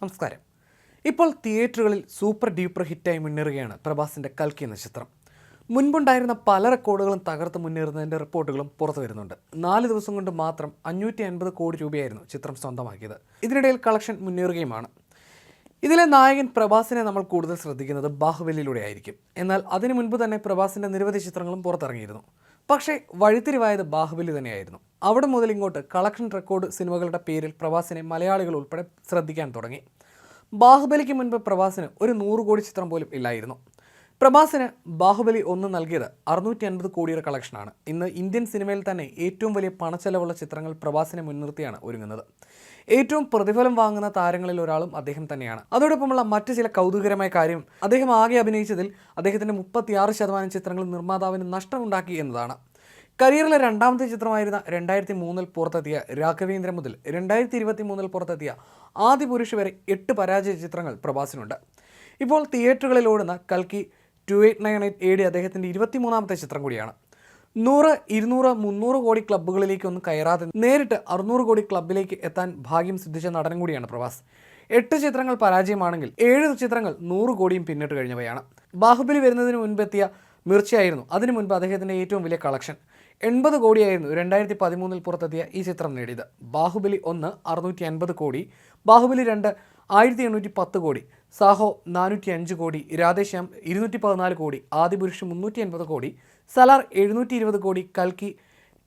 നമസ്കാരം. ഇപ്പോൾ തിയേറ്ററുകളിൽ സൂപ്പർ ഡ്യൂപ്പർ ഹിറ്റായി മുന്നേറുകയാണ് പ്രഭാസിന്റെ കൽക്കി എന്ന ചിത്രം. മുൻപുണ്ടായിരുന്ന പല റെക്കോർഡുകളും തകർത്ത് മുന്നേറുന്നതിന്റെ റിപ്പോർട്ടുകളും പുറത്തു വരുന്നുണ്ട്. നാല് ദിവസം കൊണ്ട് മാത്രം അഞ്ഞൂറ്റി അൻപത് കോടി രൂപയായിരുന്നു ചിത്രം സ്വന്തമാക്കിയത്. ഇതിനിടയിൽ കളക്ഷൻ മുന്നേറുകയുമാണ്. ഇതിലെ നായകൻ പ്രഭാസിനെ നമ്മൾ കൂടുതൽ ശ്രദ്ധിക്കുന്നത് ബാഹുബലിയിലൂടെ ആയിരിക്കും എന്നാൽ അതിനു മുൻപ് തന്നെ പ്രഭാസിന്റെ നിരവധി ചിത്രങ്ങളും പുറത്തിറങ്ങിയിരുന്നു. പക്ഷേ വഴിത്തിരിവായത് ബാഹുബലി തന്നെയായിരുന്നു. അവിടെ മുതൽ ഇങ്ങോട്ട് കളക്ഷൻ റെക്കോർഡ് സിനിമകളുടെ പേരിൽ പ്രവാസിനെ മലയാളികൾ ഉൾപ്പെടെ ശ്രദ്ധിക്കാൻ തുടങ്ങി. ബാഹുബലിക്ക് മുൻപ് പ്രവാസിന് ഒരു നൂറ് കോടി ചിത്രം പോലും ഇല്ലായിരുന്നു. പ്രഭാസിന് ബാഹുബലി ഒന്ന് നൽകിയത് അറുന്നൂറ്റി അൻപത് കോടിയുടെ കളക്ഷനാണ്. ഇന്ന് ഇന്ത്യൻ സിനിമയിൽ തന്നെ ഏറ്റവും വലിയ പണച്ചെലവുള്ള ചിത്രങ്ങൾ പ്രഭാസിനെ മുൻനിർത്തിയാണ് ഒരുങ്ങുന്നത്. ഏറ്റവും പ്രതിഫലം വാങ്ങുന്ന താരങ്ങളിൽ ഒരാളും അദ്ദേഹം തന്നെയാണ്. അതോടൊപ്പമുള്ള മറ്റ് ചില കൗതുകരമായ കാര്യം അദ്ദേഹം ആകെ അഭിനയിച്ചതിൽ അദ്ദേഹത്തിന്റെ മുപ്പത്തിയാറ് ശതമാനം ചിത്രങ്ങൾ നിർമ്മാതാവിന് നഷ്ടമുണ്ടാക്കി എന്നതാണ്. കരിയറിലെ രണ്ടാമത്തെ ചിത്രമായിരുന്ന രണ്ടായിരത്തി മൂന്നിൽ പുറത്തെത്തിയ രാഘവേന്ദ്ര മുതൽ രണ്ടായിരത്തി ഇരുപത്തി മൂന്നിൽ പുറത്തെത്തിയ ആദ്യ പുരുഷ് വരെ എട്ട് പരാജയ ചിത്രങ്ങൾ പ്രഭാസിനുണ്ട്. ഇപ്പോൾ തിയേറ്ററുകളിൽ ഓടുന്ന കൽക്കി two eight nine eight A അദ്ദേഹത്തിന്റെ ഇരുപത്തിമൂന്നാമത്തെ ചിത്രം കൂടിയാണ്. നൂറ് ഇരുന്നൂറ് മുന്നൂറ് കോടി ക്ലബ്ബുകളിലേക്കൊന്നും കയറാതെ നേരിട്ട് അറുന്നൂറ് കോടി ക്ലബ്ബിലേക്ക് എത്താൻ ഭാഗ്യം സിദ്ധിച്ച നടൻ കൂടിയാണ് പ്രഭാസ്. എട്ട് ചിത്രങ്ങൾ പരാജയമാണെങ്കിൽ ഏഴ് ചിത്രങ്ങൾ നൂറ് കോടിയും പിന്നിട്ട് കഴിഞ്ഞവയാണ്. ബാഹുബലി വരുന്നതിന് മുൻപെത്തിയ മിർച്ചയായിരുന്നു. അതിനു മുൻപ് അദ്ദേഹത്തിന്റെ ഏറ്റവും വലിയ കളക്ഷൻ. എൺപത് കോടിയായിരുന്നു രണ്ടായിരത്തി പതിമൂന്നിൽ പുറത്തെത്തിയ ഈ ചിത്രം നേടിയത്. ബാഹുബലി ഒന്ന് അറുന്നൂറ്റി അൻപത് കോടി ബാഹുബലി രണ്ട് ആയിരത്തി എണ്ണൂറ്റി പത്ത് കോടി സാഹോ നാനൂറ്റി അഞ്ച് കോടി രാധേശ്യാം ഇരുന്നൂറ്റി പതിനാല് കോടി ആദിപുരുഷ് മുന്നൂറ്റി അൻപത് കോടി സലാർ എഴുന്നൂറ്റി ഇരുപത് കോടി കൽക്കി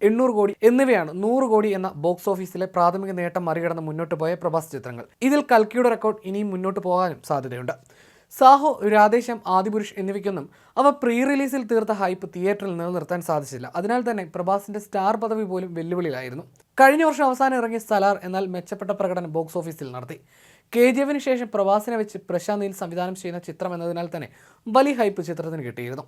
എണ്ണൂറ് കോടി എന്നിവയാണ് നൂറ് കോടി എന്ന ബോക്സ് ഓഫീസിലെ പ്രാഥമിക നേട്ടം മറികടന്ന് മുന്നോട്ട് പോയ പ്രഭാസ് ചിത്രങ്ങൾ. ഇതിൽ കൽക്കിയുടെ റെക്കോർഡ് ഇനിയും മുന്നോട്ട് പോകാനും സാധ്യതയുണ്ട്. സാഹോ രാധേശ്യം ആദിപുരുഷ് എന്നിവയ്ക്കൊന്നും അവ പ്രീ റിലീസിൽ തീർത്ത ഹൈപ്പ് തിയേറ്ററിൽ നിലനിർത്താൻ സാധിച്ചില്ല. അതിനാൽ തന്നെ പ്രഭാസിന്റെ സ്റ്റാർ പദവി പോലും വെല്ലുവിളിയിലായിരുന്നു. കഴിഞ്ഞ വർഷം അവസാനം ഇറങ്ങിയ സലാർ എന്നാൽ മെച്ചപ്പെട്ട പ്രകടനം ബോക്സ് ഓഫീസിൽ നടത്തി. കെ ജി എഫിന് ശേഷം പ്രഭാസിനെ വെച്ച് പ്രശാന്ത് നീൽ സംവിധാനം ചെയ്യുന്ന ചിത്രം എന്നതിനാൽ തന്നെ വലിയ ഹൈപ്പ് ചിത്രത്തിന് കിട്ടിയിരുന്നു.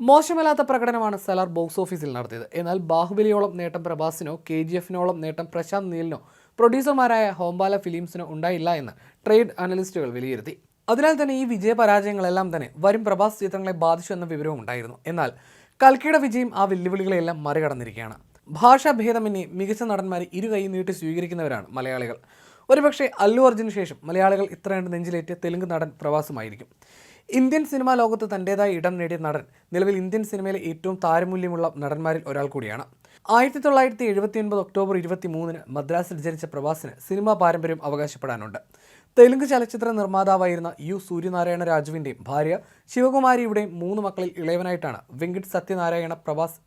മോശമല്ലാത്ത പ്രകടനമാണ് സലാർ ബോക്സ് ഓഫീസിൽ നടത്തിയത്. എന്നാൽ ബാഹുബലിയോളം നേട്ടം പ്രഭാസിനോ കെ ജി എഫിനോളം നേട്ടം പ്രശാന്ത് നീലിനോ പ്രൊഡ്യൂസർമാരായ ഹോംബാല ഫിലിംസിനോ ഉണ്ടായില്ല എന്ന് ട്രേഡ് അനലിസ്റ്റുകൾ വിലയിരുത്തി. അതിനാൽ തന്നെ ഈ വിജയപരാജയങ്ങളെല്ലാം തന്നെ വരും പ്രഭാസ് ചിത്രങ്ങളെ ബാധിച്ചു എന്ന വിവരവും ഉണ്ടായിരുന്നു. എന്നാൽ കൽക്കിയുടെ വിജയം ആ വെല്ലുവിളികളെല്ലാം മറികടന്നിരിക്കുകയാണ്. ഭാഷാഭേദമന്യേ മികച്ച നടന്മാരെ ഇരു കൈ നീട്ടി സ്വീകരിക്കുന്നവരാണ് മലയാളികൾ. ഒരുപക്ഷെ അല്ലു അർജുന് ശേഷം മലയാളികൾ ഇത്രയേണ്ട നെഞ്ചിലേറ്റിയ തെലുങ്ക് നടൻ പ്രവാസമായിരിക്കും ഇന്ത്യൻ സിനിമാ ലോകത്ത് തന്റെതായ ഇടം നേടിയ നടൻ നിലവിൽ ഇന്ത്യൻ സിനിമയിലെ ഏറ്റവും താരമൂല്യമുള്ള നടന്മാരിൽ ഒരാൾ കൂടിയാണ്. ആയിരത്തി തൊള്ളായിരത്തി എഴുപത്തി ഒൻപത് ഒക്ടോബർ ഇരുപത്തി മൂന്നിന് മദ്രാസിൽ ജനിച്ച പ്രവാസിന് സിനിമാ പാരമ്പര്യം അവകാശപ്പെടാനുണ്ട്. തെലുങ്ക് ചലച്ചിത്ര നിർമ്മാതാവായിരുന്ന യു സൂര്യനാരായണ രാജുവിന്റെയും ഭാര്യ ശിവകുമാരിയുടെയും മൂന്ന് മക്കളിൽ ഇളയവനായിട്ടാണ് വെങ്കിട്ട് സത്യനാരായണ പ്രവാസ്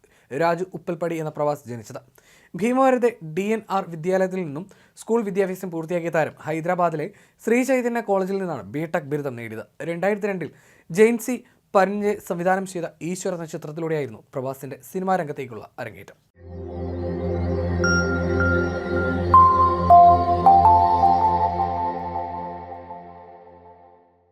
രാജു ഉപ്പൽപ്പടി എന്ന പ്രവാസ് ജനിച്ചത്. ഭീമവരത്തെ ഡി എൻ ആർ വിദ്യാലയത്തിൽ നിന്നും സ്കൂൾ വിദ്യാഭ്യാസം പൂർത്തിയാക്കിയ താരം ഹൈദരാബാദിലെ ശ്രീ ചൈതന്യ കോളേജിൽ നിന്നാണ് ബി ടെക് ബിരുദം നേടിയത്. രണ്ടായിരത്തി രണ്ടിൽ ജെയിൻസി പരിഞ്ഞെ സംവിധാനം ചെയ്ത ഈശ്വര എന്ന ചിത്രത്തിലൂടെയായിരുന്നു പ്രവാസിന്റെ സിനിമാ രംഗത്തേക്കുള്ള അരങ്ങേറ്റം.